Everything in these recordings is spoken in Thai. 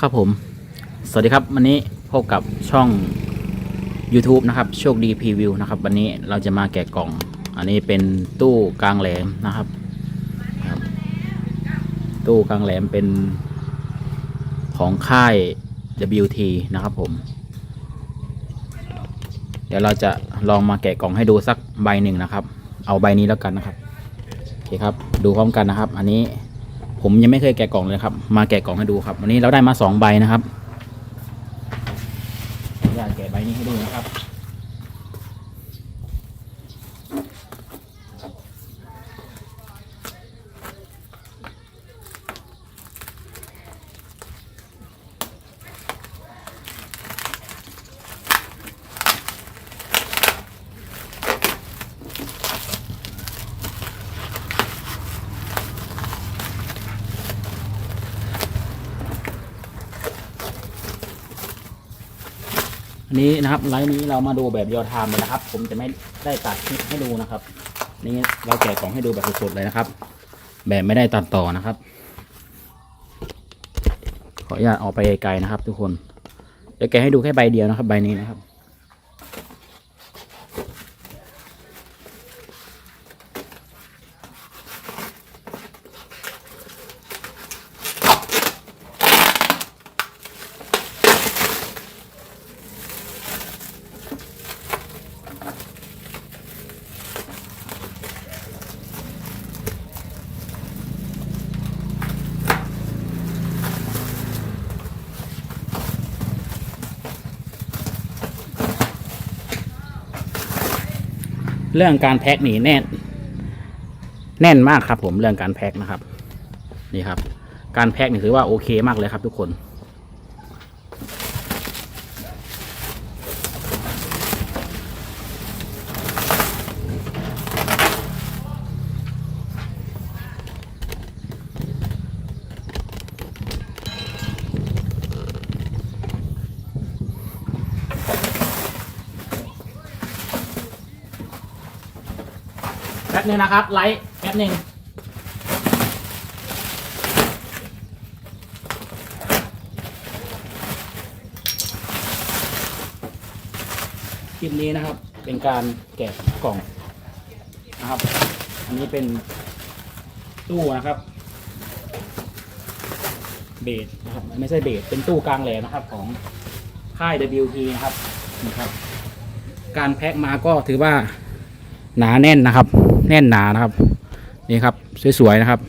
ครับผม สวัสดีครับ วันนี้พบกับช่อง YouTube นะครับ โชคดีพรีวิวนะครับ วันนี้เราจะมาแกะกล่อง อันนี้เป็นตู้กลางแหลมนะครับ ตู้กลางแหลมเป็นของค่าย WT นะครับผม เดี๋ยวเราจะลองมาแกะกล่องให้ดูสักใบหนึ่งนะครับ เอาใบนี้แล้วกันนะครับ โอเคครับ ดูพร้อมกันนะครับ อันนี้ ผมยังไม่เคยแกะกล่องเลยครับ มาแกะกล่องให้ดูครับ วันนี้เราได้มาสองใบนะครับอยากแกะใบนี้ให้ดูนะครับ อั นี้นะครับไลน์นี้เรามาดูแบบยอทามเลยนะครับ ผมจะไม่ได้ตัดคลิปให้ดูนะครับ นี่เราแกะกล่องให้ดูแบบสดๆเลยนะครับ แบบไม่ได้ตัดต่อนะครับ ขออนุญาตออกไปไกลๆนะครับ ทุกคนเดี๋ยวแกะให้ดูแค่ใบเดียวนะครับ ใบนี้นะครับ เรื่องการแพ็คนี่แน่น แน่นมากครับ ผมเรื่องการแพ็คนะครับ นี่ครับ การแพ็คนี่ถือว่าโอเคมากเลยครับ ทุกคน แป๊บนึงนะครับ ไลท์แป๊บนึงคลิปนี้นะครับ เป็นการแกะกล่องนะครับ อันนี้เป็นตู้นะครับ เบสนะครับ ไม่ใช่เบสเป็นตู้กลางแหลมนะครับ ของค่าย WT นะครับนี่ครับ การแพ็คมาก็ถือว่าหนาแน่นนะครับ แน่นหนานะครับ นี่ครับ สวยๆนะครับ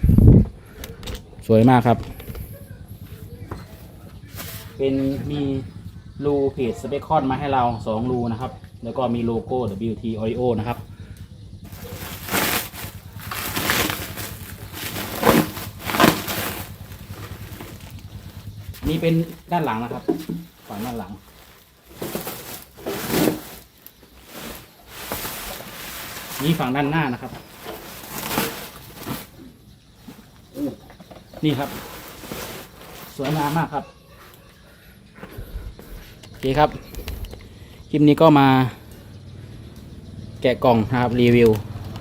สวยมากครับ เป็นมีรูเพจสเปคคอนมาให้เราสองรูนะครับ แล้วก็มีโลโก้ WT Audio นะครับนี่เป็นด้านหลังนะครับ ฝั่งด้านหลัง นี่ฝั่งด้านหน้านะครับ นี่ครับ สวยงามมากครับโอเคครับ คลิปนี้ก็มา แกะกล่องนะครับรีวิว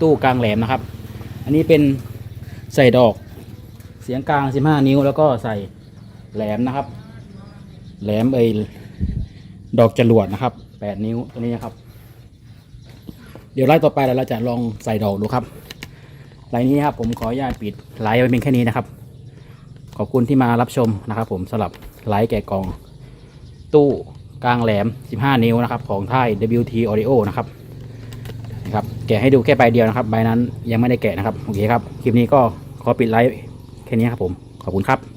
ตู้กลางแหลมนะครับ อันนี้เป็นใส่ดอกเสียงกลาง 15 นิ้วแล้วก็ใส่แหลมนะครับ แหลมเอดอกจรวดนะครับ 8 นิ้วตัวนี้นะครับ เดี๋ยวไลฟ์ต่อไปเราจะลองใส่ดอกดูครับไลฟ์นี้ครับผมขออนุญาตปิดไลฟ์ไว้เพียงแค่นี้นะครับ ขอบคุณที่มารับชมนะครับ ผมสำหรับไลฟ์แกะกล่อง ตู้กลางแหลม 15 นิ้วนะครับ ของท่าย WT Audio นะครับนะครับแกะให้ดูแค่ใบเดียวนะครับใบนั้นยังไม่ได้แกะนะครับโอเคครับคลิปนี้ก็ขอปิดไลฟ์แค่นี้ครับผมขอบคุณครับ